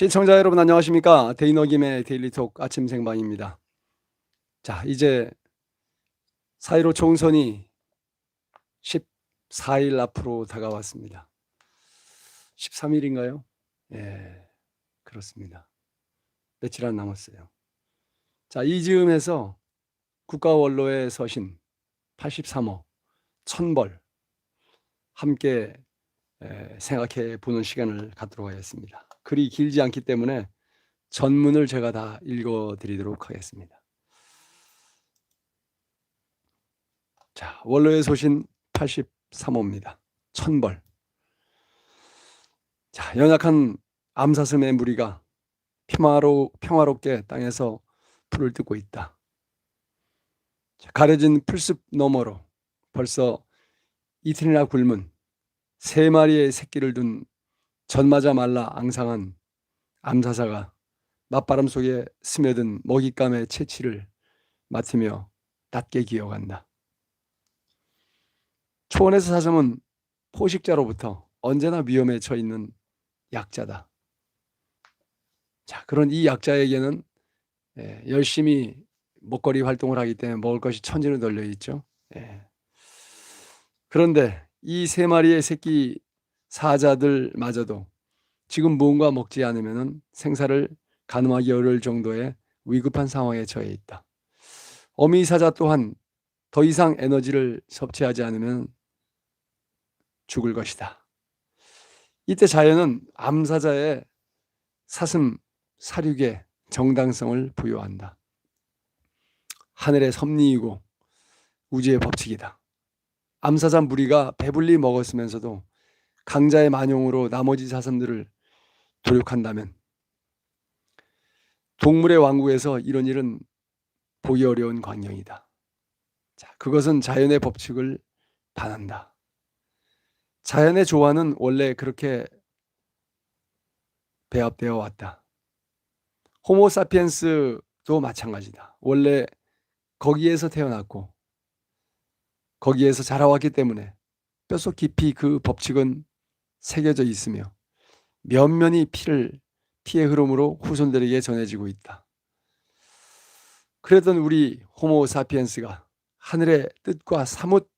시청자 여러분 안녕하십니까 데이너김의 데일리톡 아침 생방입니다. 자 이제 4.15 총선이 14일 앞으로 다가왔습니다. 13일인가요? 예 그렇습니다. 며칠 안 남았어요. 자 이 즈음에서 국가원로에 서신 83호 천벌 함께 에, 생각해 보는 시간을 갖도록 하겠습니다. 글이 길지 않기 때문에 전문을 제가 다 읽어 드리도록 하겠습니다. 자, 원로에 소신 83호입니다. 천벌. 자, 연약한 암사슴의 무리가 평화로, 평화롭게 땅에서 풀을 뜯고 있다. 자, 가려진 풀숲 너머로 벌써 이틀이나 굶은 세 마리의 새끼를 둔 전마자 말라 앙상한 암사자가 맞바람 속에 스며든 먹잇감의 채취를 맡으며 낮게 기어간다. 초원에서 사슴은 포식자로부터 언제나 위험에 처 있는 약자다. 자, 그런 이 약자에게는 예, 열심히 먹거리 활동을 하기 때문에 먹을 것이 천지로 널려 있죠. 예. 그런데 이 세 마리의 새끼 사자들마저도 지금 무언가 먹지 않으면 생사를 가늠하기 어려울 정도의 위급한 상황에 처해 있다. 어미 사자 또한 더 이상 에너지를 섭취하지 않으면 죽을 것이다. 이때 자연은 암사자의 사슴 사륙의 정당성을 부여한다. 하늘의 섭리이고 우주의 법칙이다. 암사자 무리가 배불리 먹었으면서도 강자의 만용으로 나머지 사슴들을 도륙한다면 동물의 왕국에서 이런 일은 보기 어려운 광경이다. 자, 그것은 자연의 법칙을 반한다. 자연의 조화는 원래 그렇게 배합되어 왔다. 호모사피엔스도 마찬가지다. 원래 거기에서 태어났고 거기에서 자라왔기 때문에 뼛속 깊이 그 법칙은 새겨져 있으며 면면이 피를 피의 흐름으로 후손들에게 전해지고 있다. 그랬던 우리 호모 사피엔스가 하늘의 뜻과 사뭇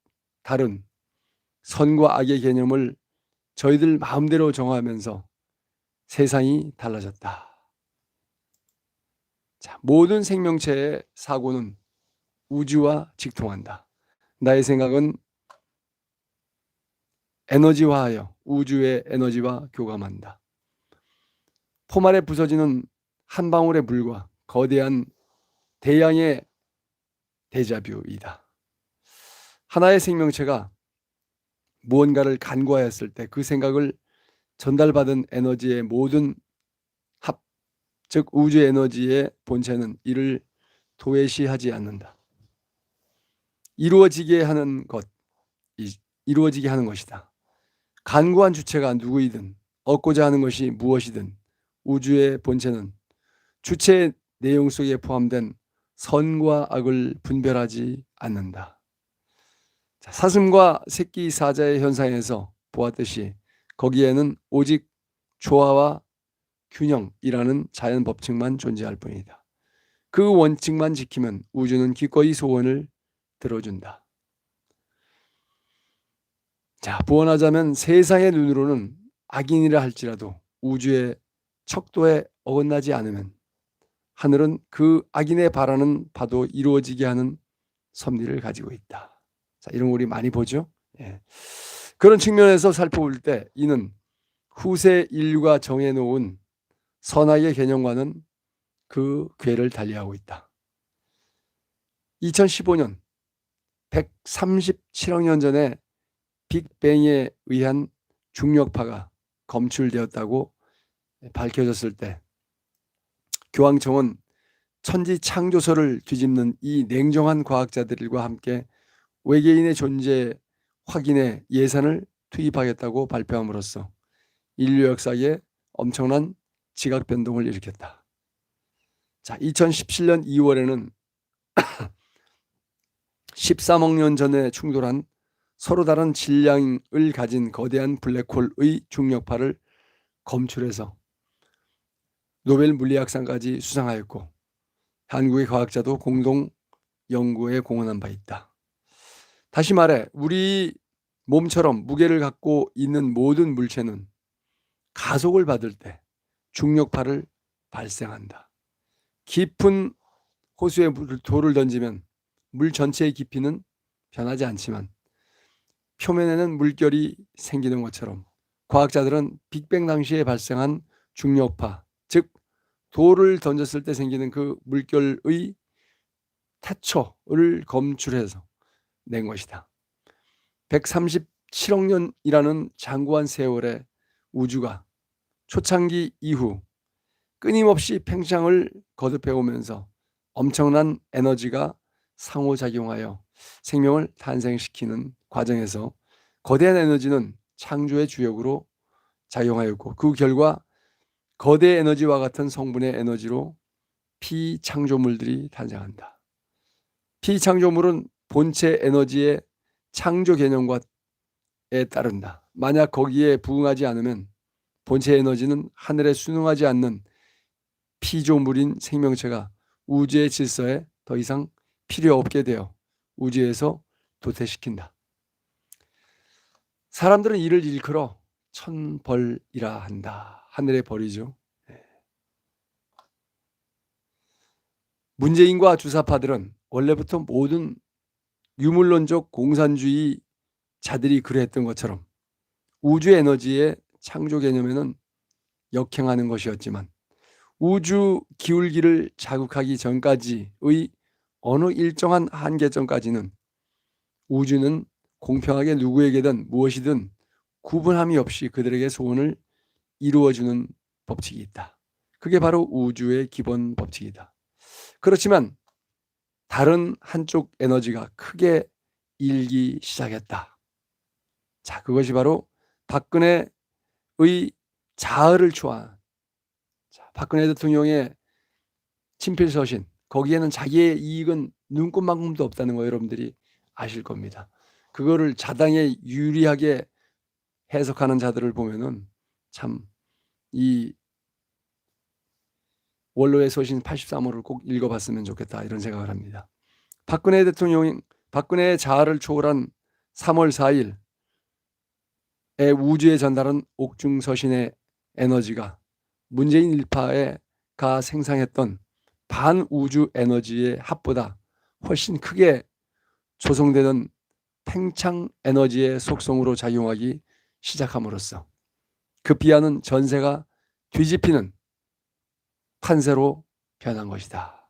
다른 선과 악의 개념을 저희들 마음대로 정하면서 세상이 달라졌다. 자, 모든 생명체의 사고는 우주와 직통한다. 나의 생각은 에너지화하여 우주의 에너지와 교감한다. 포말에 부서지는 한 방울의 물과 거대한 대양의 데자뷰이다. 하나의 생명체가 무언가를 간과하였을 때 그 생각을 전달받은 에너지의 모든 합, 즉 우주 에너지의 본체는 이를 도외시하지 않는다. 이루어지게 하는 것, 이루어지게 하는 것이다. 간구한 주체가 누구이든 얻고자 하는 것이 무엇이든 우주의 본체는 주체의 내용 속에 포함된 선과 악을 분별하지 않는다. 사슴과 새끼 사자의 현상에서 보았듯이 거기에는 오직 조화와 균형이라는 자연 법칙만 존재할 뿐이다. 그 원칙만 지키면 우주는 기꺼이 소원을 들어준다. 자, 부원하자면 세상의 눈으로는 악인이라 할지라도 우주의 척도에 어긋나지 않으면 하늘은 그 악인의 바라는 바도 이루어지게 하는 섭리를 가지고 있다. 자, 이런 거 우리 많이 보죠. 예. 그런 측면에서 살펴볼 때 이는 후세 인류가 정해놓은 선악의 개념과는 그 궤를 달리하고 있다. 2015년 137억 년 전에 빅뱅에 의한 중력파가 검출되었다고 밝혀졌을 때 교황청은 천지 창조설을 뒤집는 이 냉정한 과학자들과 함께 외계인의 존재 확인에 예산을 투입하겠다고 발표함으로써 인류 역사에 엄청난 지각 변동을 일으켰다. 자, 2017년 2월에는 13억 년 전에 충돌한 서로 다른 질량을 가진 거대한 블랙홀의 중력파를 검출해서 노벨 물리학상까지 수상하였고 한국의 과학자도 공동 연구에 공헌한 바 있다. 다시 말해 우리 몸처럼 무게를 갖고 있는 모든 물체는 가속을 받을 때 중력파를 발생한다. 깊은 호수에 물- 돌을 던지면 물 전체의 깊이는 변하지 않지만 표면에는 물결이 생기는 것처럼 과학자들은 빅뱅 당시에 발생한 중력파, 즉 돌을 던졌을 때 생기는 그 물결의 태초를 검출해서 낸 것이다. 137억 년이라는 장구한 세월의 우주가 초창기 이후 끊임없이 팽창을 거듭해 오면서 엄청난 에너지가 상호작용하여 생명을 탄생시키는 과정에서 거대한 에너지는 창조의 주역으로 작용하였고 그 결과 거대 에너지와 같은 성분의 에너지로 피창조물들이 탄생한다. 피창조물은 본체 에너지의 창조 개념과에 따른다. 만약 거기에 부응하지 않으면 본체 에너지는 하늘에 순응하지 않는 피조물인 생명체가 우주의 질서에 더 이상 필요 없게 되어 우주에서 도태시킨다. 사람들은 이를 일컬어 천벌이라 한다. 하늘의 벌이죠. 네. 문재인과 주사파들은 원래부터 모든 유물론적 공산주의 자들이 그랬던 것처럼 우주 에너지의 창조 개념에는 역행하는 것이었지만 우주 기울기를 자극하기 전까지의 어느 일정한 한계점까지는 우주는 공평하게 누구에게든 무엇이든 구분함이 없이 그들에게 소원을 이루어주는 법칙이 있다. 그게 바로 우주의 기본 법칙이다. 그렇지만 다른 한쪽 에너지가 크게 일기 시작했다. 자, 그것이 바로 박근혜의 자아를 초한 자, 박근혜 대통령의 친필서신 거기에는 자기의 이익은 눈꽃만큼도 없다는 거 여러분들이 아실 겁니다. 그거를 자당에 유리하게 해석하는 자들을 보면은 참 이 원로의 서신 83호를 꼭 읽어봤으면 좋겠다 이런 생각을 합니다. 박근혜 대통령 박근혜의 자아를 초월한 3월 4일의 우주에 전달한 옥중 서신의 에너지가 문재인 일파가 생성했던 반우주 에너지의 합보다 훨씬 크게 조성되는 팽창 에너지의 속성으로 작용하기 시작함으로써 급비하는 전세가 뒤집히는 판세로 변한 것이다.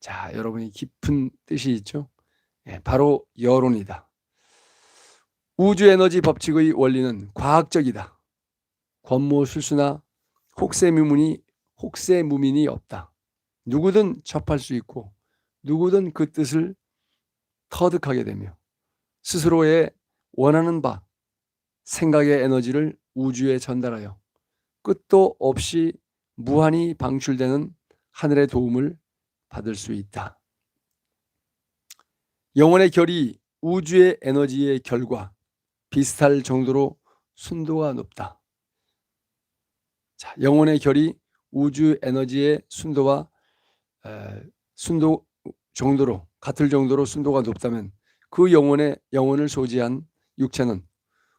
자, 여러분이 깊은 뜻이 있죠? 예, 바로 여론이다. 우주 에너지 법칙의 원리는 과학적이다. 권모술수나 혹세무민이 혹세무민이 없다. 누구든 접할 수 있고 누구든 그 뜻을 터득하게 되며 스스로의 원하는 바 생각의 에너지를 우주에 전달하여 끝도 없이 무한히 방출되는 하늘의 도움을 받을 수 있다. 영혼의 결이 우주의 에너지의 결과 비슷할 정도로 순도가 높다. 자, 영혼의 결이 우주 에너지의 순도와 에, 순도 정도로 같을 정도로 순도가 높다면 그 영혼의 영혼을 소지한 육체는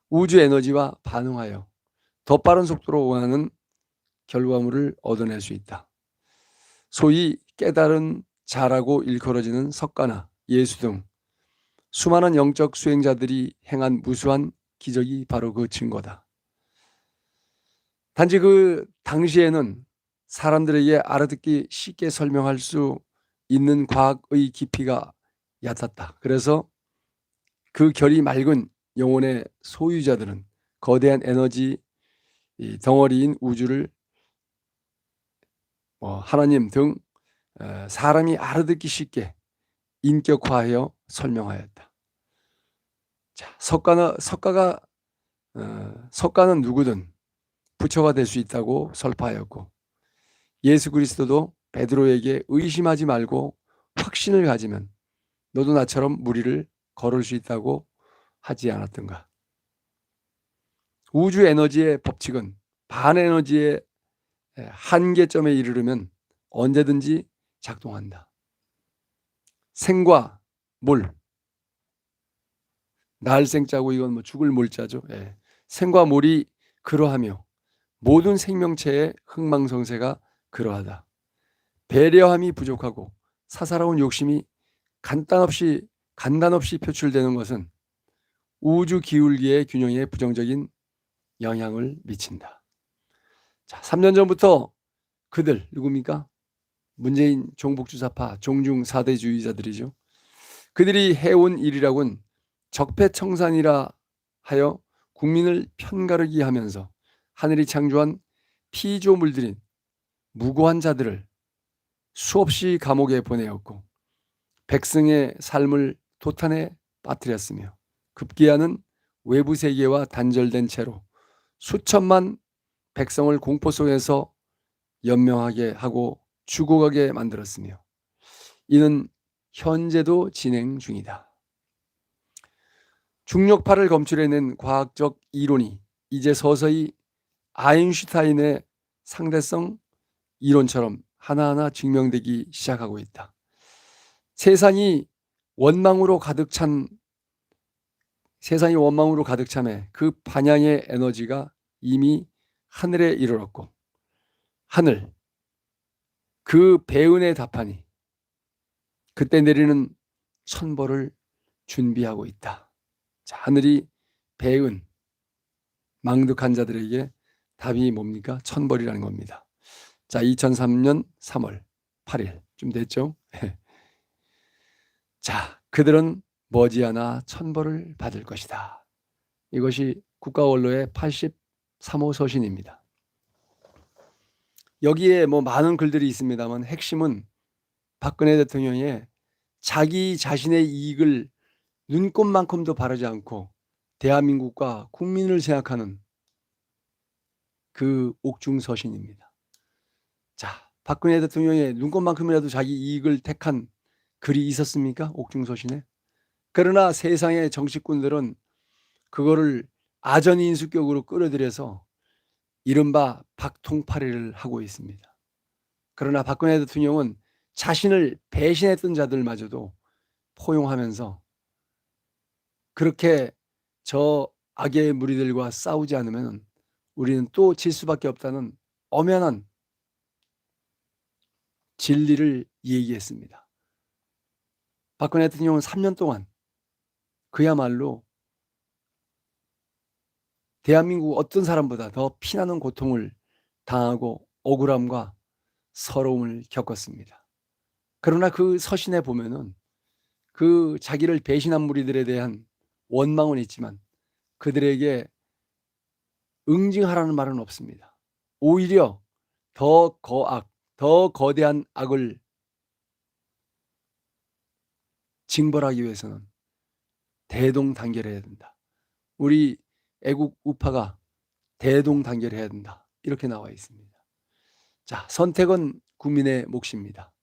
우주 에너지와 반응하여 더 빠른 속도로 원하는 결과물을 얻어낼 수 있다. 소위 깨달은 자라고 일컬어지는 석가나 예수 등 수많은 영적 수행자들이 행한 무수한 기적이 바로 그 증거다. 단지 그 당시에는 사람들에게 알아듣기 쉽게 설명할 수 있는 과학의 깊이가 얕았다. 그래서 그 결이 맑은 영혼의 소유자들은 거대한 에너지 덩어리인 우주를 뭐 하나님 등 어, 사람이 알아듣기 쉽게 인격화하여 설명하였다. 자, 석가는 석가가 어, 석가는 누구든 부처가 될 수 있다고 설파하였고 예수 그리스도도 베드로에게 의심하지 말고 확신을 가지면 너도 나처럼 무리를 걸을 수 있다고 하지 않았던가. 우주 에너지의 법칙은 반에너지의 예, 한계점에 이르르면 언제든지 작동한다. 생과 물. 날생자고 이건 뭐 죽을 몰자죠. 예. 생과 물이 그러하며 모든 생명체의 흥망성쇠가 그러하다. 배려함이 부족하고 사사로운 욕심이 간단 없이 간단 없이 표출되는 것은 우주 기울기의 균형에 부정적인 영향을 미친다. 자, 3년 전부터 그들 누굽니까? 문재인 종북주사파 종중 사대주의자들이죠. 그들이 해온 일이라곤 적폐청산이라 하여 국민을 편가르기 하면서 하늘이 창조한 피조물들인 무고한 자들을 수없이 감옥에 보내었고 백성의 삶을 도탄에 빠뜨렸으며 급기야는 외부 세계와 단절된 채로 수천만 백성을 공포 속에서 연명하게 하고 죽어가게 만들었으며 이는 현재도 진행 중이다. 중력파를 검출해낸 과학적 이론이 이제 서서히 아인슈타인의 상대성 이론처럼 하나하나 증명되기 시작하고 있다. 세상이 원망으로 가득 찬 세상이 원망으로 가득 참해 그 반향의 에너지가 이미 하늘에 이르렀고 하늘 그 배은의 답하니 그때 내리는 천벌을 준비하고 있다. 자, 하늘이 배은 망득한 자들에게 답이 뭡니까? 천벌이라는 겁니다. 자, 2003년 3월 8일 좀 됐죠? 자, 그들은 머지않아 천벌을 받을 것이다. 이것이 국가 원로의 83호 서신입니다. 여기에 뭐 많은 글들이 있습니다만 핵심은 박근혜 대통령의 자기 자신의 이익을 눈꼽만큼도 바르지 않고 대한민국과 국민을 생각하는 그 옥중 서신입니다. 자, 박근혜 대통령의 눈꼽만큼이라도 자기 이익을 택한 글이 있었습니까? 옥중서신에? 그러나 세상의 정치꾼들은 그거를 아전인수격으로 끌어들여서 이른바 박통파리를 하고 있습니다. 그러나 박근혜 대통령은 자신을 배신했던 자들마저도 포용하면서 그렇게 저 악의 무리들과 싸우지 않으면 우리는 또 질 수밖에 없다는 엄연한 진리를 얘기했습니다. 박근혜 대통령은 3년 동안 그야말로 대한민국 어떤 사람보다 더 피나는 고통을 당하고 억울함과 서러움을 겪었습니다. 그러나 그 서신에 보면은 그 자기를 배신한 무리들에 대한 원망은 있지만 그들에게 응징하라는 말은 없습니다. 오히려 더 거악, 더 거대한 악을 징벌하기 위해서는 대동단결해야 된다. 우리 애국 우파가 대동단결해야 된다. 이렇게 나와 있습니다. 자, 선택은 국민의 몫입니다.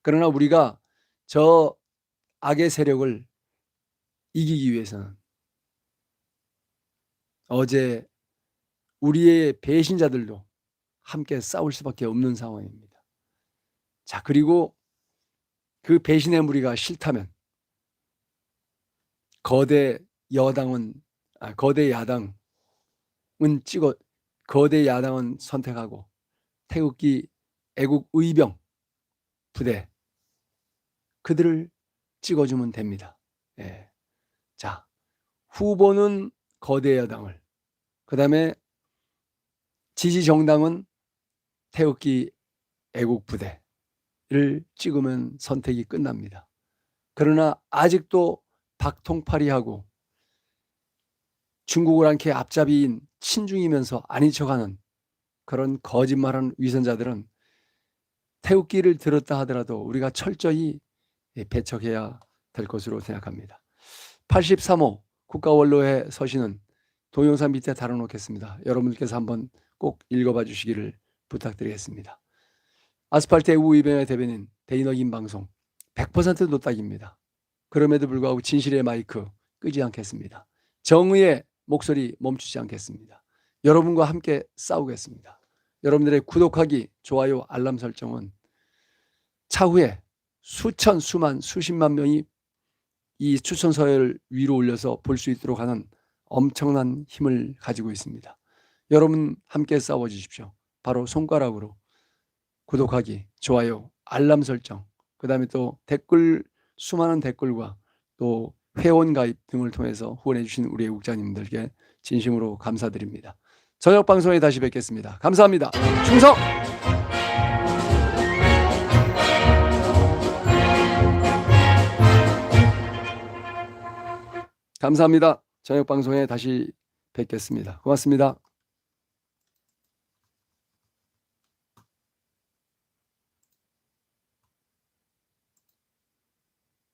그러나 우리가 저 악의 세력을 이기기 위해서는 어제 우리의 배신자들도 함께 싸울 수밖에 없는 상황입니다. 자, 그리고 그 배신의 무리가 싫다면 거대 여당은 아, 거대 야당은 찍어 거대 야당은 선택하고 태극기 애국 의병 부대 그들을 찍어주면 됩니다. 예. 자 후보는 거대 야당을 그 다음에 지지 정당은 태극기 애국 부대 를 찍으면 선택이 끝납니다. 그러나 아직도 박통파리하고 중국을 않게 앞잡이인 친중이면서 아닌 척하는 그런 거짓말하는 위선자들은 태극기를 들었다 하더라도 우리가 철저히 배척해야 될 것으로 생각합니다. 83호 국가원로의 서신은 동영상 밑에 달아놓겠습니다. 여러분들께서 한번 꼭 읽어봐 주시기를 부탁드리겠습니다. 아스팔트의 우이병의 대변인 데이너긴 방송 100% 노딱입니다. 그럼에도 불구하고 진실의 마이크 끄지 않겠습니다. 정의의 목소리 멈추지 않겠습니다. 여러분과 함께 싸우겠습니다. 여러분들의 구독하기, 좋아요, 알람 설정은 차후에 수천, 수만, 수십만 명이 이 추천서를 위로 올려서 볼 수 있도록 하는 엄청난 힘을 가지고 있습니다. 여러분 함께 싸워 주십시오. 바로 손가락으로 구독하기, 좋아요, 알람 설정, 그 다음에 또 댓글, 수많은 댓글과 또 회원 가입 등을 통해서 후원해 주신 우리 애국자님들께 진심으로 감사드립니다. 저녁 방송에 다시 뵙겠습니다. 감사합니다. 충성! 감사합니다. 저녁 방송에 다시 뵙겠습니다. 고맙습니다.